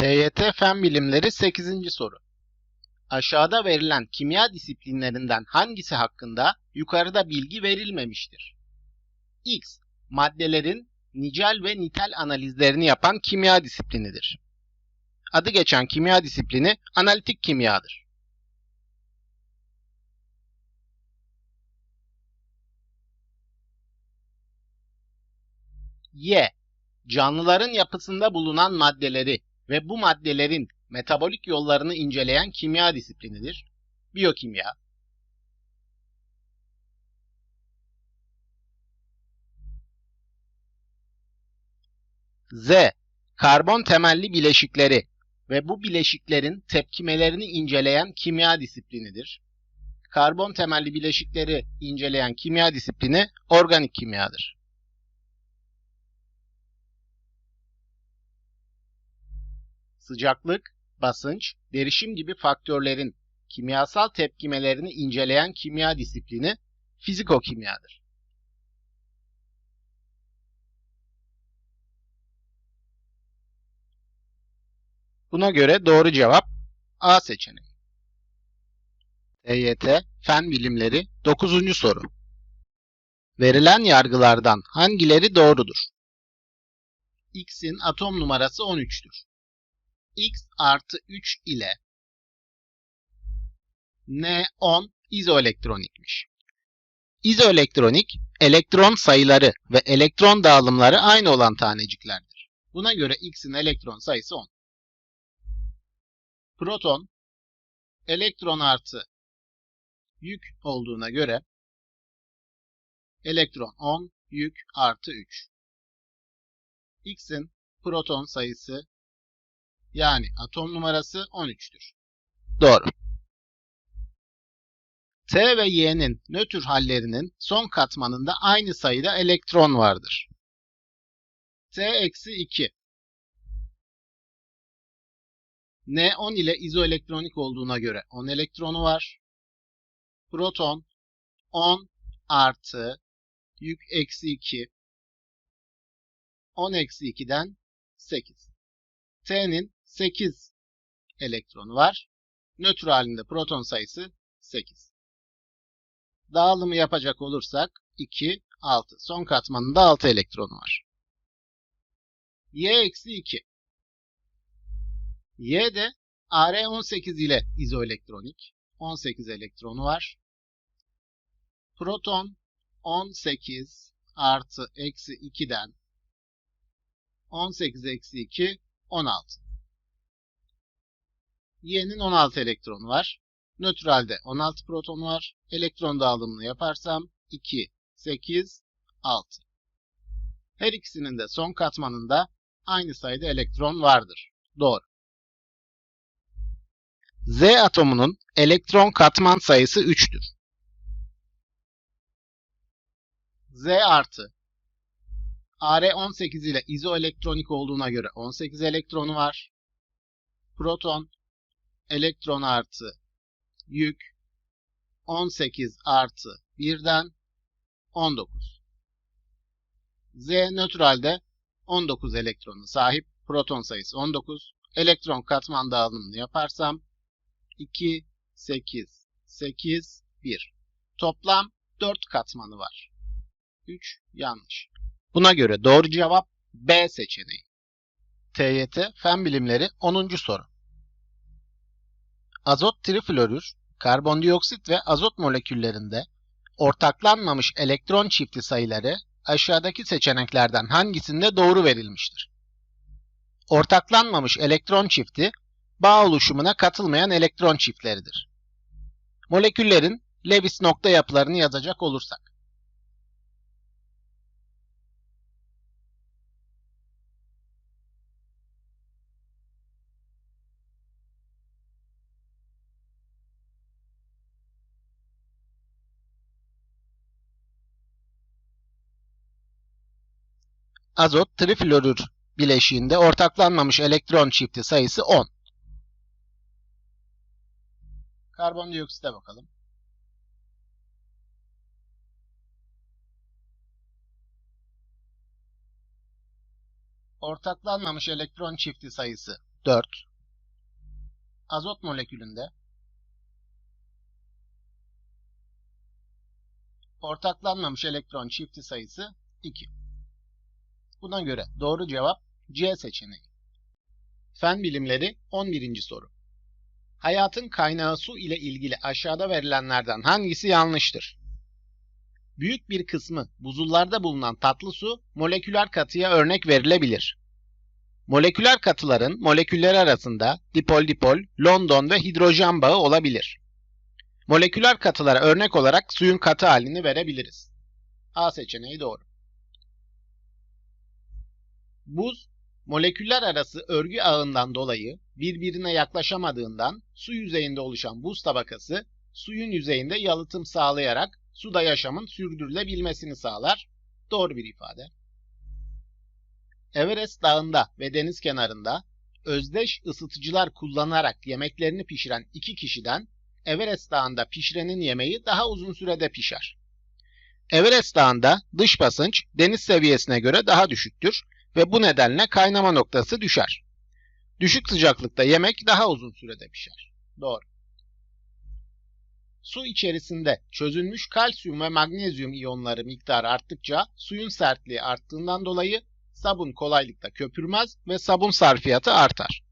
TYT Fen Bilimleri 8. soru. Aşağıda verilen kimya disiplinlerinden hangisi hakkında yukarıda bilgi verilmemiştir? X. Maddelerin nicel ve nitel analizlerini yapan kimya disiplinidir. Adı geçen kimya disiplini analitik kimyadır. Y. Canlıların yapısında bulunan maddeleri ve bu maddelerin metabolik yollarını inceleyen kimya disiplinidir. Biyokimya. Z. Karbon temelli bileşikleri ve bu bileşiklerin tepkimelerini inceleyen kimya disiplinidir. Karbon temelli bileşikleri inceleyen kimya disiplini organik kimyadır. Sıcaklık, basınç, derişim gibi faktörlerin kimyasal tepkimelerini inceleyen kimya disiplini fizikokimyadır. Buna göre doğru cevap A seçeneği. EYT Fen Bilimleri 9. soru. Verilen yargılardan hangileri doğrudur? X'in atom numarası 13'tür x artı 3 ile N10 izoelektronikmiş. İzoelektronik, elektron sayıları ve elektron dağılımları aynı olan taneciklerdir. Buna göre X'in elektron sayısı 10. Proton, elektron artı yük olduğuna göre elektron 10, yük artı 3. X'in proton sayısı yani atom numarası 13'tür. Doğru. T ve Y'nin nötr hallerinin son katmanında aynı sayıda elektron vardır. T eksi 2. N10 ile izoelektronik olduğuna göre 10 elektronu var. Proton 10 artı yük eksi 2. 10 eksi 2'den 8. T'nin 8 elektronu var. Nötr halinde proton sayısı 8. Dağılımı yapacak olursak 2, 6. Son katmanında 6 elektronu var. Y eksi 2. Y de Ar18 ile izoelektronik. 18 elektronu var. Proton 18 artı eksi 2'den 18 eksi 2 16. Y'nin 16 elektronu var. Nötralde 16 proton var. Elektron dağılımını yaparsam 2, 8, 6. Her ikisinin de son katmanında aynı sayıda elektron vardır. Doğru. Z atomunun elektron katman sayısı 3'tür. Z artı Ar18 ile izoelektronik olduğuna göre 18 elektronu var. Proton elektron artı yük 18 artı 1'den 19. Z nötralde 19 elektronu sahip proton sayısı 19. Elektron katman dağılımını yaparsam 2, 8, 8, 1. Toplam 4 katmanı var. 3 yanlış. Buna göre doğru cevap B seçeneği. TYT Fen Bilimleri 10. soru. Azot triflorür, karbondioksit ve azot moleküllerinde ortaklanmamış elektron çifti sayıları aşağıdaki seçeneklerden hangisinde doğru verilmiştir? Ortaklanmamış elektron çifti, bağ oluşumuna katılmayan elektron çiftleridir. Moleküllerin Lewis nokta yapılarını yazacak olursak, azot triflorür bileşiğinde ortaklanmamış elektron çifti sayısı 10. Karbondioksite bakalım. Ortaklanmamış elektron çifti sayısı 4. Azot molekülünde ortaklanmamış elektron çifti sayısı 2. Buna göre doğru cevap C seçeneği. Fen bilimleri 11. soru. Hayatın kaynağı su ile ilgili aşağıda verilenlerden hangisi yanlıştır? Büyük bir kısmı buzullarda bulunan tatlı su moleküler katıya örnek verilebilir. Moleküler katıların moleküller arasında dipol-dipol, London ve hidrojen bağı olabilir. Moleküler katılara örnek olarak suyun katı halini verebiliriz. A seçeneği doğru. Buz, moleküller arası örgü ağından dolayı birbirine yaklaşamadığından su yüzeyinde oluşan buz tabakası suyun yüzeyinde yalıtım sağlayarak suda yaşamın sürdürülebilmesini sağlar. Doğru bir ifade. Everest Dağı'nda ve deniz kenarında özdeş ısıtıcılar kullanarak yemeklerini pişiren iki kişiden Everest Dağı'nda pişirenin yemeği daha uzun sürede pişer. Everest Dağı'nda dış basınç deniz seviyesine göre daha düşüktür ve bu nedenle kaynama noktası düşer. Düşük sıcaklıkta yemek daha uzun sürede pişer. Doğru. Su içerisinde çözülmüş kalsiyum ve magnezyum iyonları miktarı arttıkça suyun sertliği arttığından dolayı sabun kolaylıkla köpürmez ve sabun sarfiyatı artar.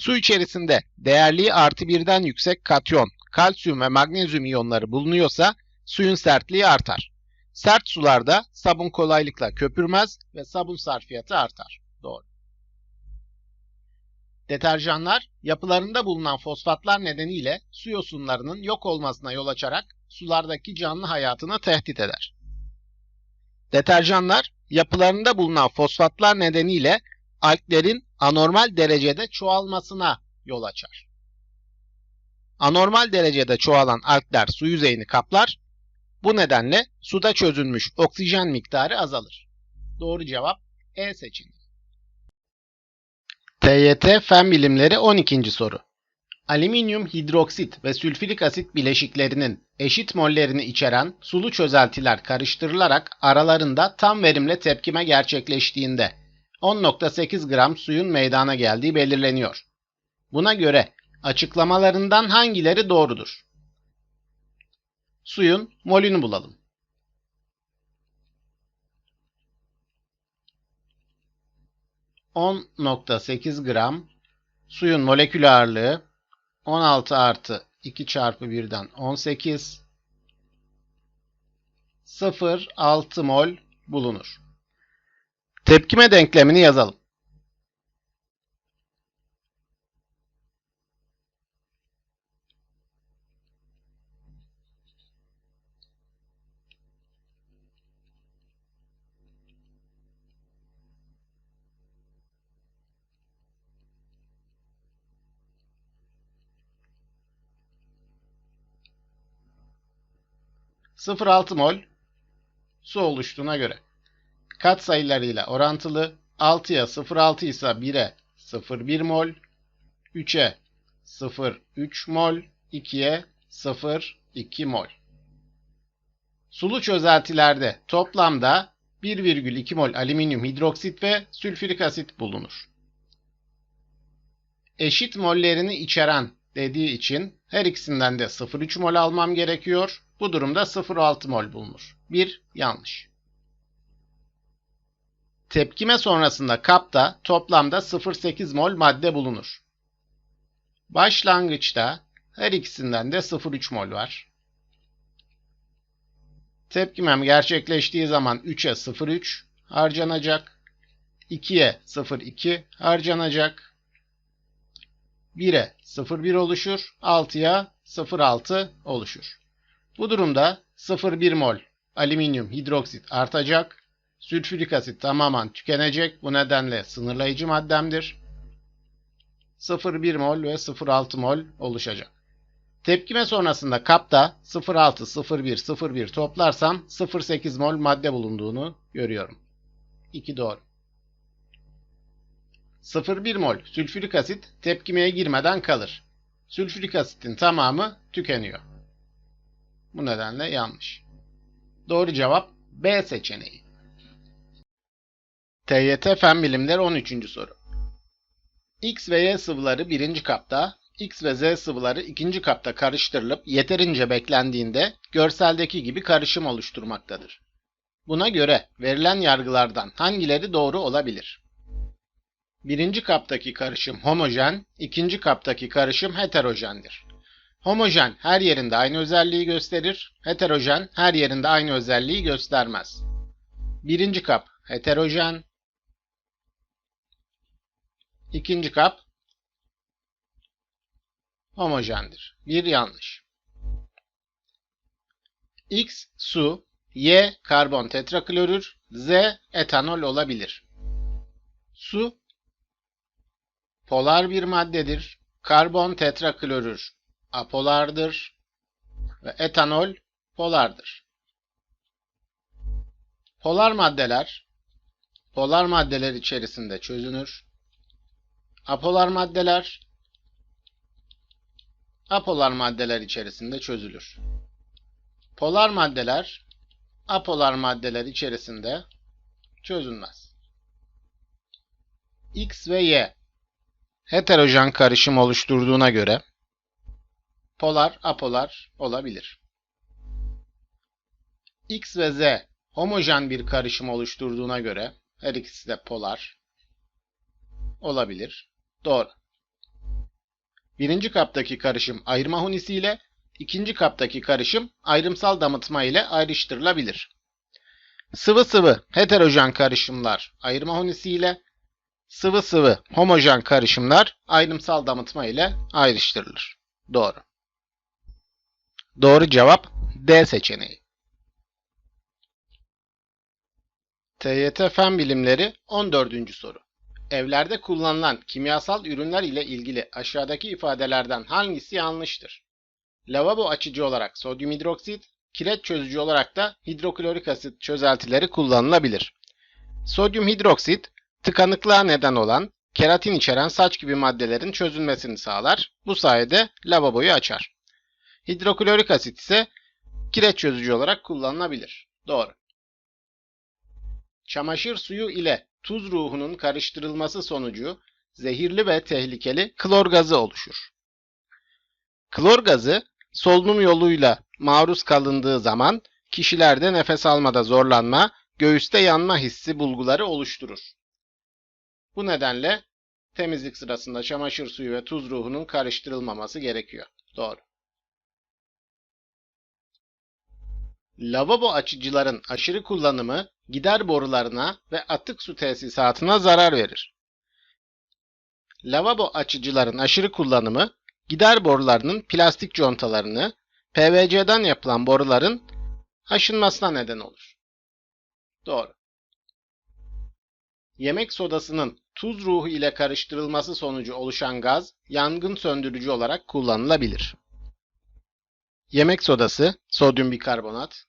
Su içerisinde değerliği artı birden yüksek katyon, kalsiyum ve magnezyum iyonları bulunuyorsa suyun sertliği artar. Sert sularda sabun kolaylıkla köpürmez ve sabun sarfiyatı artar. Doğru. Deterjanlar yapılarında bulunan fosfatlar nedeniyle su yosunlarının yok olmasına yol açarak sulardaki canlı hayatını tehdit eder. Deterjanlar yapılarında bulunan fosfatlar nedeniyle alglerin anormal derecede çoğalmasına yol açar. Anormal derecede çoğalan algler su yüzeyini kaplar. Bu nedenle suda çözülmüş oksijen miktarı azalır. Doğru cevap E seçeneği. TYT Fen Bilimleri 12. soru. Alüminyum hidroksit ve sülfürik asit bileşiklerinin eşit mollerini içeren sulu çözeltiler karıştırılarak aralarında tam verimle tepkime gerçekleştiğinde 10.8 gram suyun meydana geldiği belirleniyor. Buna göre açıklamalarından hangileri doğrudur? Suyun molünü bulalım. ...10.8 gram suyun molekül ağırlığı 16 artı 2 çarpı 1'den 18 0,6 mol bulunur. Tepkime denklemini yazalım. Sıfır altı mol su oluştuğuna göre kat sayılarıyla orantılı 6'ya 0,6 ise 1'e 0,1 mol, 3'e 0,3 mol, 2'ye 0,2 mol. Sulu çözeltilerde toplamda 1,2 mol alüminyum hidroksit ve sülfürik asit bulunur. Eşit mollerini içeren dediği için her ikisinden de 0,3 mol almam gerekiyor. Bu durumda 0,6 mol bulunur. 1 yanlış. Tepkime sonrasında kapta toplamda 0,8 mol madde bulunur. Başlangıçta her ikisinden de 0,3 mol var. Tepkimem gerçekleştiği zaman 3'e 0,3 harcanacak. 2'ye 0,2 harcanacak. 1'e 0,1 oluşur. 6'ya 0,6 oluşur. Bu durumda 0,1 mol alüminyum hidroksit artacak. Sülfürik asit tamamen tükenecek. Bu nedenle sınırlayıcı maddemdir. 0,1 mol ve 0,6 mol oluşacak. Tepkime sonrasında kapta 0,6, 0,1, 0,1 toplarsam 0,8 mol madde bulunduğunu görüyorum. 2 doğru. 0,1 mol sülfürik asit tepkimeye girmeden kalır. Sülfürik asitin tamamı tükeniyor. Bu nedenle yanlış. Doğru cevap B seçeneği. TYT Fen Bilimleri 13. soru. X ve Y sıvıları birinci kapta, X ve Z sıvıları ikinci kapta karıştırılıp yeterince beklendiğinde görseldeki gibi karışım oluşturmaktadır. Buna göre verilen yargılardan hangileri doğru olabilir? Birinci kaptaki karışım homojen, ikinci kaptaki karışım heterojendir. Homojen her yerinde aynı özelliği gösterir, heterojen her yerinde aynı özelliği göstermez. Birinci kap heterojen, ikinci kap homojendir. Bir yanlış. X su, Y karbon tetraklorür, Z etanol olabilir. Su polar bir maddedir. Karbon tetraklorür apolardır ve etanol polardır. Polar maddeler polar maddeler içerisinde çözünür. Apolar maddeler apolar maddeler içerisinde çözülür. Polar maddeler apolar maddeler içerisinde çözülmez. X ve Y heterojen karışım oluşturduğuna göre polar apolar olabilir. X ve Z homojen bir karışım oluşturduğuna göre her ikisi de polar olabilir. Doğru. Birinci kaptaki karışım ayırma hunisiyle, ikinci kaptaki karışım ayrımsal damıtma ile ayrıştırılabilir. Sıvı sıvı heterojen karışımlar ayırma hunisiyle, sıvı sıvı homojen karışımlar ayrımsal damıtma ile ayrıştırılır. Doğru. Doğru cevap D seçeneği. TYT Fen Bilimleri 14. soru. Evlerde kullanılan kimyasal ürünler ile ilgili aşağıdaki ifadelerden hangisi yanlıştır? Lavabo açıcı olarak sodyum hidroksit, kireç çözücü olarak da hidroklorik asit çözeltileri kullanılabilir. Sodyum hidroksit, tıkanıklığa neden olan keratin içeren saç gibi maddelerin çözülmesini sağlar. Bu sayede lavaboyu açar. Hidroklorik asit ise kireç çözücü olarak kullanılabilir. Doğru. Çamaşır suyu ile tuz ruhunun karıştırılması sonucu zehirli ve tehlikeli klor gazı oluşur. Klor gazı solunum yoluyla maruz kalındığı zaman kişilerde nefes almada zorlanma, göğüste yanma hissi bulguları oluşturur. Bu nedenle temizlik sırasında çamaşır suyu ve tuz ruhunun karıştırılmaması gerekiyor. Doğru. Lavabo açıcıların aşırı kullanımı gider borularına ve atık su tesisatına zarar verir. Lavabo açıcıların aşırı kullanımı gider borularının plastik contalarını, PVC'den yapılan boruların aşınmasına neden olur. Doğru. Yemek sodasının tuz ruhu ile karıştırılması sonucu oluşan gaz yangın söndürücü olarak kullanılabilir. Yemek sodası, sodyum bikarbonat,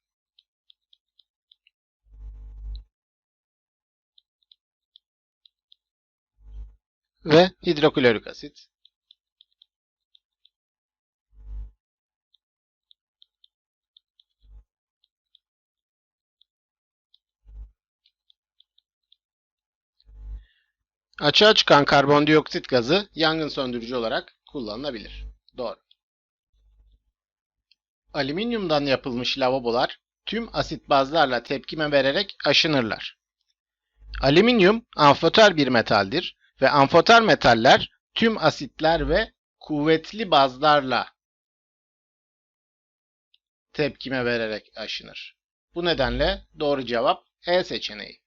ve hidroklorik asit. Açığa çıkan karbondioksit gazı yangın söndürücü olarak kullanılabilir. Doğru. Alüminyumdan yapılmış lavabolar tüm asit bazlarla tepkime vererek aşınırlar. Alüminyum amfoter bir metaldir ve amfoter metaller tüm asitler ve kuvvetli bazlarla tepkime vererek aşınır. Bu nedenle doğru cevap E seçeneği.